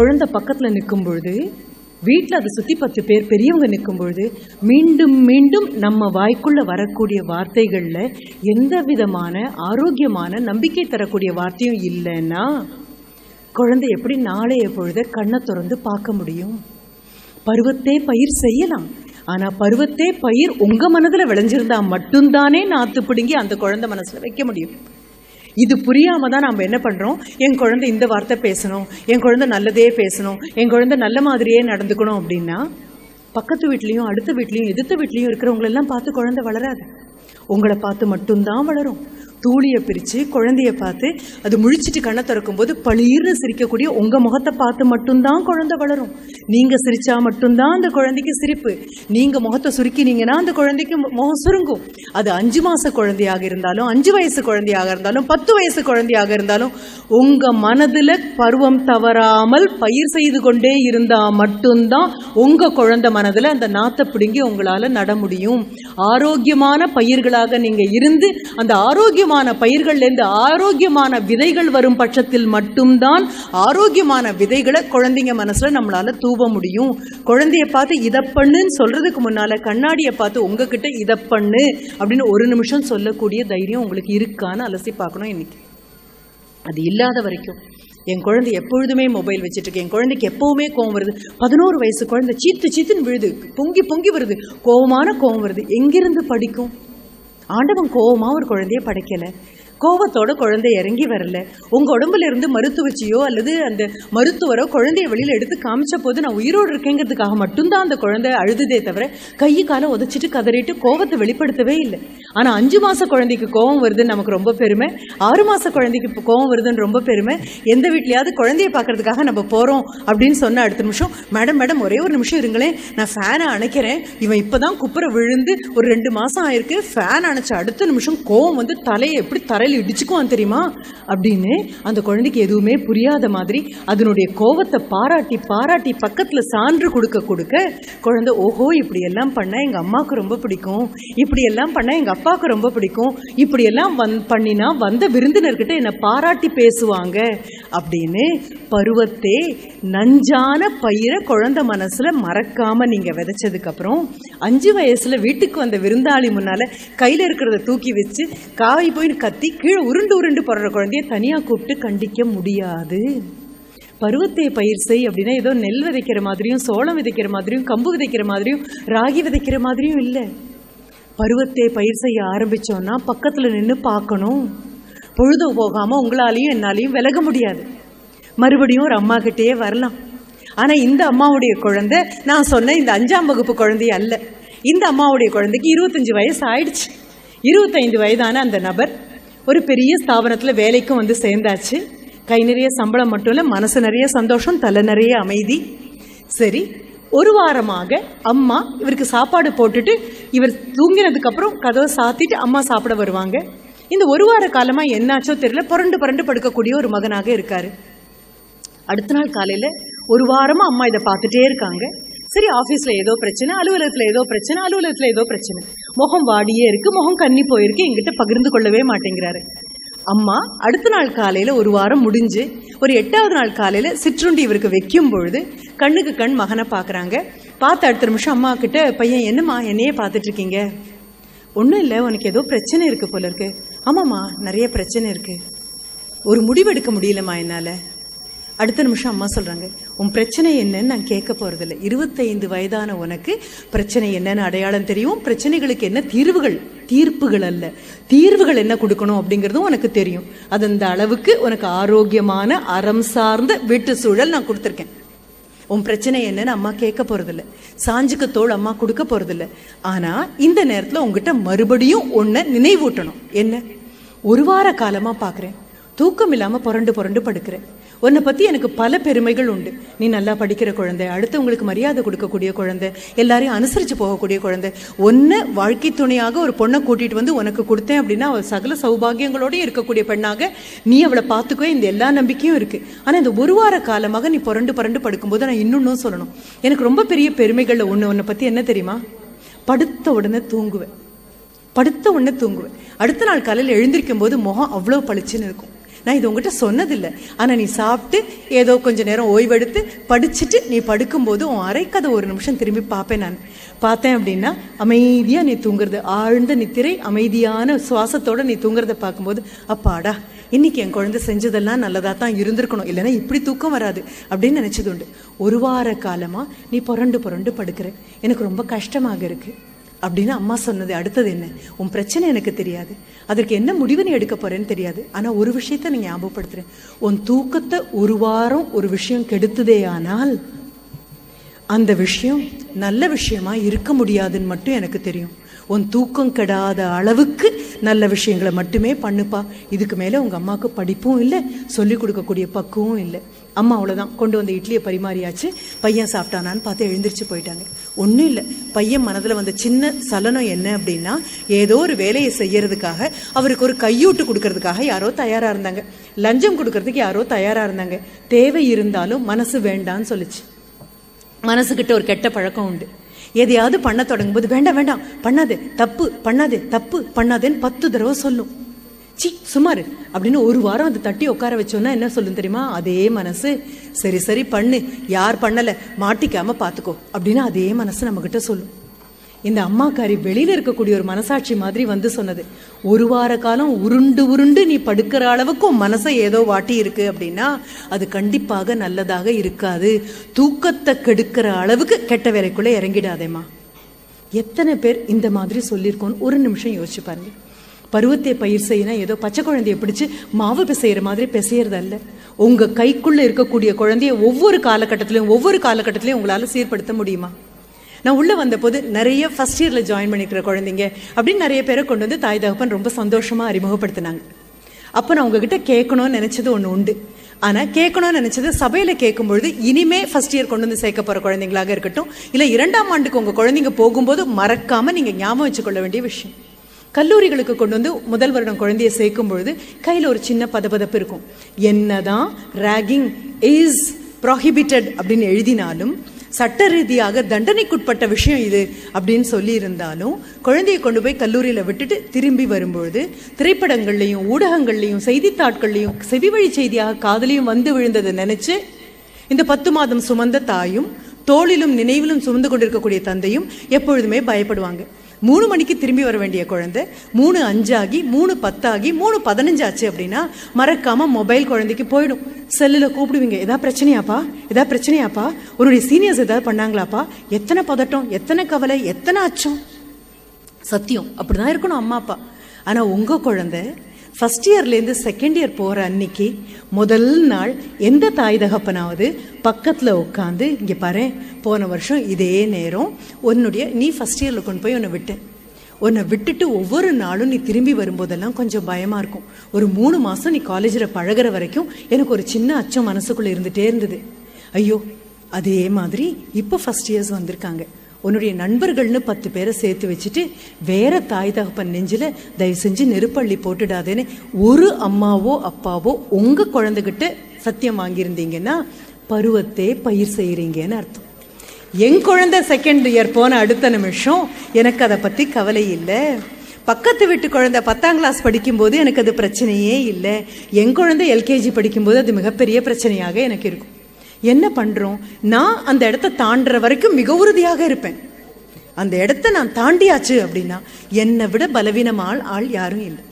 குழந்தை பக்கத்தில் நிற்கும் பொழுது வீட்டில் அதை சுற்றி பத்து பேர் பெரியவங்க நிற்கும் பொழுது மீண்டும் மீண்டும் நம்ம வாய்க்குள்ளே வரக்கூடிய வார்த்தைகளில் எந்த விதமான ஆரோக்கியமான நம்பிக்கை தரக்கூடிய வார்த்தையும் இல்லைன்னா குழந்தை எப்படி நாளைய பொழுத கண்ணை திறந்து பார்க்க முடியும்? பருவத்தே பயிர் செய்யலாம். ஆனால் பருவத்தே பயிர் உங்கள் மனதில் விளைஞ்சிருந்தா மட்டும்தானே நாற்று பிடுங்கி அந்த குழந்தை மனசில் வைக்க முடியும். இது புரியாமல் தான் நம்ம என்ன பண்ணுறோம் என் குழந்தை இந்த வார்த்தை பேசணும் என் குழந்தை நல்லதே பேசணும் என் குழந்தை நல்ல மாதிரியே நடந்துக்கணும் அப்படின்னா பக்கத்து வீட்லேயும் அடுத்த வீட்லேயும் எதிர்த்த வீட்லேயும் இருக்கிறவங்களெல்லாம் பார்த்து குழந்தை வளராது. உங்களை பார்த்து மட்டும்தான் வளரும். தூளியை பிரித்து குழந்தைய பார்த்து அது முழிச்சிட்டு கண்ணை திறக்கும்போது பளிர்னு சிரிக்கக்கூடிய உங்கள் முகத்தை பார்த்து மட்டும்தான் குழந்தை வளரும். நீங்கள் சிரித்தா மட்டும்தான் அந்த குழந்தைக்கு சிரிப்பு. நீங்கள் முகத்தை சுருக்கினீங்கன்னா அந்த குழந்தைக்கு முகம் சுருங்கும். அது அஞ்சு மாத குழந்தையாக இருந்தாலும் அஞ்சு வயசு குழந்தையாக இருந்தாலும் பத்து வயசு குழந்தையாக இருந்தாலும் உங்கள் மனதில் பருவம் தவறாமல் பயிர் செய்து கொண்டே இருந்தால் மட்டும்தான் உங்கள் குழந்தை மனதில் அந்த நாத்தை பிடுங்கி உங்களால் நட முடியும். ஆரோக்கியமான பயிர்களாக நீங்கள் இருந்து அந்த ஆரோக்கியமான பயிர்கள்லேருந்து ஆரோக்கியமான விதைகள் வரும் பட்சத்தில் மட்டும்தான் ஆரோக்கியமான விதைகளை குழந்தைங்க மனசில் நம்மளால் தூவ முடியும். குழந்தைய பார்த்து இதை பண்ணுன்னு சொல்கிறதுக்கு முன்னால் கண்ணாடியை பார்த்து உங்ககிட்ட இதை பண்ணு அப்படின்னு ஒரு நிமிஷம் சொல்லக்கூடிய தைரியம் உங்களுக்கு இருக்கான்னு அலசி பார்க்கணும் இன்னைக்கு. அது இல்லாத வரைக்கும். என் குழந்தை எப்பொழுதுமே மொபைல் வச்சுட்டு இருக்கு. என் குழந்தைக்கு எப்பவுமே கோவம் வருது. பதினோரு வயசு குழந்தை சீத்து சீத்துன்னு விழுது. பொங்கி பொங்கி வருது. கோவமான கோவம் வருது. எங்கிருந்து படிக்கும்? ஆண்டவன் கோவமாக ஒரு குழந்தைய படைக்கலை. கோவத்தோட குழந்தை இறங்கி வரல. உங்கள் உடம்புல இருந்து மருத்துவச்சியோ அல்லது அந்த மருத்துவரோ குழந்தைய வெளியில் எடுத்து காமிச்ச போது நான் உயிரோடு இருக்கேங்கிறதுக்காக மட்டும்தான் அந்த குழந்தை அழுதுதே தவிர கை காலை உதச்சிட்டு கதறிட்டு கோவத்தை வெளிப்படுத்தவே இல்லை. ஆனா அஞ்சு மாத குழந்தைக்கு கோவம் வருதுன்னு நமக்கு ரொம்ப பெருமை. ஆறு மாச குழந்தைக்கு இப்போ கோவம் வருதுன்னு ரொம்ப பெருமை. எந்த வீட்லையாவது குழந்தைய பார்க்குறதுக்காக நம்ம போறோம் அப்படின்னு சொன்ன அடுத்த நிமிஷம் மேடம் மேடம் ஒரே ஒரு நிமிஷம் இருங்களேன். நான் ஃபேனை அணைக்கிறேன். இவன் இப்பதான் குப்புற விழுந்து ஒரு ரெண்டு மாசம் ஆயிருக்கு. ஃபேன் அணைச்ச அடுத்த நிமிஷம் கோவம் வந்து தலையை எப்படி தரையில் இடிச்சுக்குவான் தெரியுமா? அப்படின்னு அந்த குழந்தைக்கு எதுவுமே புரியாத மாதிரி அதனுடைய கோவத்தை பாராட்டி பாராட்டி பக்கத்துல சான்று கொடுக்க கொடுக்க குழந்தை ஓஹோ இப்படி எல்லாம் பண்ணால் எங்க அம்மாவுக்கு ரொம்ப பிடிக்கும். இப்படி எல்லாம் பண்ணால் எங்க அப்பாவுக்கு ரொம்ப பிடிக்கும். இப்படியெல்லாம் வந் பண்ணினா வந்த விருந்தினர்கிட்ட என்னை பாராட்டி பேசுவாங்க. அப்படின்னு பருவத்தே நஞ்சான பயிரை குழந்தை மனசுல மறக்காம நீங்க விதைச்சதுக்கு அப்புறம் அஞ்சு வயசுல வீட்டுக்கு வந்த விருந்தாளி முன்னால கையில இருக்கிறத தூக்கி வச்சு காய் போய் கத்தி கீழே உருண்டு உருண்டு போடுற குழந்தைய தனியா கூப்பிட்டு கண்டிக்க முடியாது. பருவத்தை பயிர் செய் அப்படின்னா ஏதோ நெல் விதைக்கிற மாதிரியும் சோளம் விதைக்கிற மாதிரியும் கம்பு விதைக்கிற மாதிரியும் ராகி விதைக்கிற மாதிரியும் இல்லை. பருவத்தை பயிர் செய்ய ஆரம்பித்தோன்னா பக்கத்தில் நின்று பார்க்கணும். பொழுது போகாமல் உங்களாலையும் என்னாலையும் விலக முடியாது. மறுபடியும் ஒரு அம்மா கிட்டேயே வரலாம். ஆனால் இந்த அம்மாவுடைய குழந்தை நான் சொன்ன இந்த அஞ்சாம் வகுப்பு குழந்தை அல்ல. இந்த அம்மாவுடைய குழந்தைக்கு இருபத்தஞ்சி வயசு ஆயிடுச்சு. இருபத்தைந்து வயதான அந்த நபர் ஒரு பெரிய ஸ்தாபனத்தில் வேலைக்கும் வந்து சேர்ந்தாச்சு. கை நிறைய சம்பளம் மட்டும் இல்லை மனசு நிறைய சந்தோஷம் தலை நிறைய அமைதி. சரி ஒரு வாரமாக அம்மா இவருக்கு சாப்பாடு போட்டுட்டு இவர் தூங்கினதுக்கப்புறம் கதவை சாத்திட்டு அம்மா சாப்பிட வருவாங்க. இந்த ஒரு வார காலமாக என்னாச்சோ தெரியல. புரண்டு புரண்டு படுக்கக்கூடிய ஒரு மகனாக இருக்கார். அடுத்த நாள் காலையில் ஒரு வாரமாக அம்மா இதை பார்த்துட்டே இருக்காங்க. சரி ஆஃபீஸில் ஏதோ பிரச்சனை அலுவலகத்தில் ஏதோ பிரச்சனை அலுவலகத்தில் ஏதோ பிரச்சனை. முகம் வாடியே இருக்கு முகம் கன்னி போயிருக்கு எங்கிட்ட பகிர்ந்து கொள்ளவே மாட்டேங்கிறாரு. அம்மா அடுத்த நாள் காலையில் ஒரு வாரம் முடிஞ்சு ஒரு எட்டாவது நாள் காலையில் சிற்றுண்டி இவருக்கு வைக்கும் பொழுது கண்ணுக்கு கண் மகனை பார்க்குறாங்க. பார்த்து அடுத்த நிமிஷம் அம்மா கிட்ட பையன் என்னம்மா என்னையே பார்த்துட்ருக்கீங்க? ஒன்றும் இல்லை உனக்கு ஏதோ பிரச்சனை இருக்குது போல இருக்கு. ஆமாம்மா நிறைய பிரச்சனை இருக்குது ஒரு முடிவெடுக்க முடியலம்மா என்னால். அடுத்த நிமிஷம் அம்மா சொல்கிறாங்க உன் பிரச்சனை என்னன்னு நான் கேட்க போகிறதில்ல இருபத்தைந்து வயதான உனக்கு பிரச்சனை என்னன்னு அடையாளம் தெரியும். பிரச்சனைகளுக்கு என்ன தீர்வுகள்? தீர்ப்புகள் அல்ல. தீர்வுகள் என்ன கொடுக்கணும் அப்படிங்கிறதும் உனக்கு தெரியும். அது அந்த அளவுக்கு உனக்கு ஆரோக்கியமான அறம் சார்ந்த வீட்டு சூழல் நான் கொடுத்துருக்கேன். உன் பிரச்சனை என்னன்னு அம்மா கேட்க போறதில்ல. சாஞ்சுக்கு தோல் அம்மா கொடுக்க போறதில்ல. ஆனா இந்த நேரத்துல உங்ககிட்ட மறுபடியும் ஒன்ன நினைவூட்டணும். என்ன? ஒரு வார காலமா பாக்குறேன். தூக்கம் இல்லாம புரண்டு புரண்டு படுக்கிறேன். உன்னை பற்றி எனக்கு பல பெருமைகள் உண்டு. நீ நல்லா படிக்கிற குழந்தை அடுத்தவங்களுக்கு மரியாதை கொடுக்கக்கூடிய குழந்தை எல்லாரையும் அனுசரித்து போகக்கூடிய குழந்தை. ஒன்று வாழ்க்கை துணையாக ஒரு பொண்ணை கூட்டிகிட்டு வந்து உனக்கு கொடுத்தேன் அப்படின்னா அவள் சகல சௌபாகியங்களோட இருக்கக்கூடிய பெண்ணாக நீ அவளை பார்த்துக்கோ இந்த எல்லா நம்பிக்கையும் இருக்குது ஆனால் இந்த ஒரு வார காலமாக நீ புரண்டு புரண்டு படுக்கும்போது நான் இன்னொன்னும் சொல்லணும். எனக்கு ரொம்ப பெரிய பெருமைகளில் ஒன்று உன்னை பற்றி என்ன தெரியுமா? படுத்த உடனே தூங்குவேன். படுத்த உடனே தூங்குவேன். அடுத்த நாள் காலையில் எழுந்திருக்கும் போது முகம் அவ்வளோ பளிச்சுன்னு இருக்கும். நான் இது உங்ககிட்ட சொன்னதில்லை. ஆனால் நீ சாப்பிட்டு ஏதோ கொஞ்ச நேரம் ஓய்வெடுத்து படிச்சுட்டு நீ படுக்கும்போது உன் அரைக்கதை ஒரு நிமிஷம் திரும்பி பார்ப்பேன் நான். பார்த்தேன் அப்படின்னா அமைதியாக நீ தூங்குறது ஆழ்ந்த நித்திரை அமைதியான சுவாசத்தோடு நீ தூங்குறத பார்க்கும்போது அப்பாடா இன்றைக்கி என் குழந்தை செஞ்சதெல்லாம் நல்லதாக தான் இருந்திருக்கணும். இல்லைன்னா இப்படி தூக்கம் வராது அப்படின்னு நினச்சது உண்டு. ஒரு வார காலமாக நீ புரண்டு புரண்டு படுக்கிற. எனக்கு ரொம்ப கஷ்டமாக இருக்குது அப்படின்னு அம்மா சொன்னது. அடுத்தது என்ன? உன் பிரச்சனை எனக்கு தெரியாது. அதற்கு என்ன முடிவு நீ எடுக்க போறேன்னு தெரியாது. ஆனா ஒரு விஷயத்த நீ ஞாபகப்படுத்துறேன். உன் தூக்கத்தை ஒரு வாரம் ஒரு விஷயம் கெடுத்ததே ஆனால் அந்த விஷயம் நல்ல விஷயமா இருக்க முடியாதுன்னு மட்டும் எனக்கு தெரியும். உன் தூக்கம் கெடாத அளவுக்கு நல்ல விஷயங்களை மட்டுமே பண்ணுப்பா. இதுக்கு மேலே உங்கள் அம்மாவுக்கு படிப்பும் இல்லை சொல்லிக் கொடுக்கக்கூடிய பக்குவம் இல்லை. அம்மா அவ்வளோதான் கொண்டு வந்த இட்லியை பரிமாறியாச்சு. பையன் சாப்பிட்டானான்னு பார்த்து எழுந்திரிச்சு போயிட்டாங்க. ஒன்றும் இல்லை. பையன் மனதில் வந்த சின்ன சலனம் என்ன அப்படின்னா ஏதோ ஒரு வேலையை செய்யறதுக்காக அவருக்கு ஒரு கையூட்டு கொடுக்கறதுக்காக யாரோ தயாராக இருந்தாங்க. லஞ்சம் கொடுக்கறதுக்கு யாரோ தயாராக இருந்தாங்க. தேவை இருந்தாலும் மனசு வேண்டான்னு சொல்லிச்சு. மனசுக்கிட்ட ஒரு கெட்ட பழக்கம் உண்டு. எதையாவது பண்ண தொடங்கும் போது வேண்டாம் வேண்டாம் பண்ணாதே தப்பு பண்ணாதே தப்பு பண்ணாதேன்னு பத்து தடவை சொல்லும். சி சுமார் அப்படின்னு ஒரு வாரம் அது தட்டி உட்கார வச்சோன்னா என்ன சொல்லும் தெரியுமா? அதே மனசு. சரி சரி பண்ணு யார் பண்ணல மாட்டிக்காம பார்த்துக்கோ அப்படின்னு அதே மனசு நம்ம கிட்ட சொல்லும். இந்த அம்மாக்காரி வெளியில் இருக்கக்கூடிய ஒரு மனசாட்சி மாதிரி வந்து சொன்னது. ஒரு வார காலம் உருண்டு உருண்டு நீ படுக்கிற அளவுக்கு மனசை ஏதோ வாட்டி இருக்கு அப்படின்னா அது கண்டிப்பாக நல்லதாக இருக்காது. தூக்கத்தை கெடுக்கிற அளவுக்கு கெட்ட வேலைக்குள்ளே இறங்கிடாதேம்மா. எத்தனை பேர் இந்த மாதிரி சொல்லியிருக்கோன்னு ஒரு நிமிஷம் யோசிச்சு பாருங்க. பருவத்தை பயிர் செய்யினா ஏதோ பச்சை குழந்தைய பிடிச்சி மாவு பிசைகிற மாதிரி பிசையறது அல்ல கைக்குள்ளே இருக்கக்கூடிய குழந்தைய ஒவ்வொரு காலகட்டத்திலையும் ஒவ்வொரு காலகட்டத்திலையும் உங்களால் சீர்படுத்த முடியுமா? நான் உள்ளே வந்தபோது நிறைய ஃபஸ்ட் இயரில் ஜாயின் பண்ணிக்கிற குழந்தைங்க அப்படின்னு நிறைய பேரை கொண்டு வந்து தாய் தகப்பன் ரொம்ப சந்தோஷமாக அறிமுகப்படுத்தினாங்க. அப்போ நான் உங்ககிட்ட கேட்கணும்னு நினச்சது ஒன்று உண்டு. ஆனால் கேட்கணும்னு நினச்சது சபையில் கேட்கும்பொழுது இனிமே ஃபர்ஸ்ட் இயர் கொண்டு வந்து சேர்க்க போகிற குழந்தைங்களாக இருக்கட்டும் இல்லை இரண்டாம் ஆண்டுக்கு உங்கள் குழந்தைங்க போகும்போது மறக்காமல் நீங்கள் ஞாபகம் வச்சுக்கொள்ள வேண்டிய விஷயம். கல்லூரிகளுக்கு கொண்டு வந்து முதல் வருடம் குழந்தைய சேர்க்கும் பொழுது கையில் ஒரு சின்ன பதபதப்பு இருக்கும். என்னதான் ராகிங் இஸ் ப்ராஹிபிட்டட் அப்படின்னு எழுதினாலும் சட்ட ரீதியாக தண்டனைக்குட்பட்ட விஷயம் இது அப்படின்னு சொல்லி இருந்தாலும் குழந்தையை கொண்டு போய் கல்லூரியில் விட்டுட்டு திரும்பி வரும்பொழுது திரைப்படங்கள்லையும் ஊடகங்கள்லையும் செய்தித்தாட்கள்லையும் செவிவழி செய்தியாக காதலையும் வந்து விழுந்ததை நினைச்சு இந்த பத்து மாதம் சுமந்த தாயும் தோளிலும் நினைவிலும் சுமந்து கொண்டிருக்கக்கூடிய தந்தையும் எப்பொழுதுமே பயப்படுவாங்க. மூணு மணிக்கு திரும்பி வர வேண்டிய குழந்தை மூணு அஞ்சாகி மூணு பத்தாகி மூணு பதினஞ்சு ஆச்சு அப்படின்னா மறக்காமல் மொபைல் குழந்தைக்கு போயிடும். செல்லில் கூப்பிடுவீங்க எதாவது பிரச்சனையாப்பா? எதாவது பிரச்சனையாப்பா? உன்னுடைய சீனியர்ஸ் ஏதாவது பண்ணாங்களாப்பா? எத்தனை பதட்டம் எத்தனை கவலை எத்தனை அச்சம்? சத்தியம் அப்படிதான் இருக்கணும் அம்மா அப்பா. ஆனால் உங்கள் குழந்தை ஃபர்ஸ்ட் இயர்லேருந்து செகண்ட் இயர் போகிற அன்னைக்கு முதல் நாள் எந்த தாய் தகப்பனாவது பக்கத்தில் உட்காந்து இங்கே பாரு போன வருஷம் இதே நேரம் உன்னுடைய நீ ஃபர்ஸ்ட் இயரில் கொண்டு போய் உன்னை விட்டேன் உன்னை விட்டுட்டு ஒவ்வொரு நாளும் நீ திரும்பி வரும்போதெல்லாம் கொஞ்சம் பயமாக இருக்கும். ஒரு மூணு மாதம் நீ காலேஜில் பழகுற வரைக்கும் எனக்கு ஒரு சின்ன அச்சம் மனசுக்குள்ளே இருந்துகிட்டே இருந்தது. ஐயோ அதே மாதிரி இப்போ ஃபர்ஸ்ட் இயர்ஸ் வந்திருக்காங்க. உன்னுடைய நண்பர்கள்னு பத்து பேரை சேர்த்து வச்சுட்டு வேற தாய் தகப்பன் நெஞ்சில் தயவு செஞ்சு நெருப்பள்ளி போட்டுடாதேன்னு ஒரு அம்மாவோ அப்பாவோ உங்கள் குழந்தைகிட்ட சத்தியம் வாங்கியிருந்தீங்கன்னா பருவத்தே பயிர் செய்கிறீங்கன்னு அர்த்தம். என் குழந்தை செகண்ட் இயர் போன அடுத்த நிமிஷம் எனக்கு அதை பற்றி கவலை இல்லை. பக்கத்து வீட்டு குழந்தை பத்தாம் கிளாஸ் படிக்கும்போது எனக்கு அது பிரச்சனையே இல்லை. என் குழந்தை எல்கேஜி படிக்கும்போது அது மிகப்பெரிய பிரச்சனையாக எனக்கு இருக்கும். என்ன பண்ணுறோம் நான் அந்த இடத்த தாண்டுற வரைக்கும் மிக உறுதியாக இருப்பேன். அந்த இடத்த நான் தாண்டியாச்சு அப்படின்னா என்னை விட பலவீனமான ஆள் யாரும் இல்லை.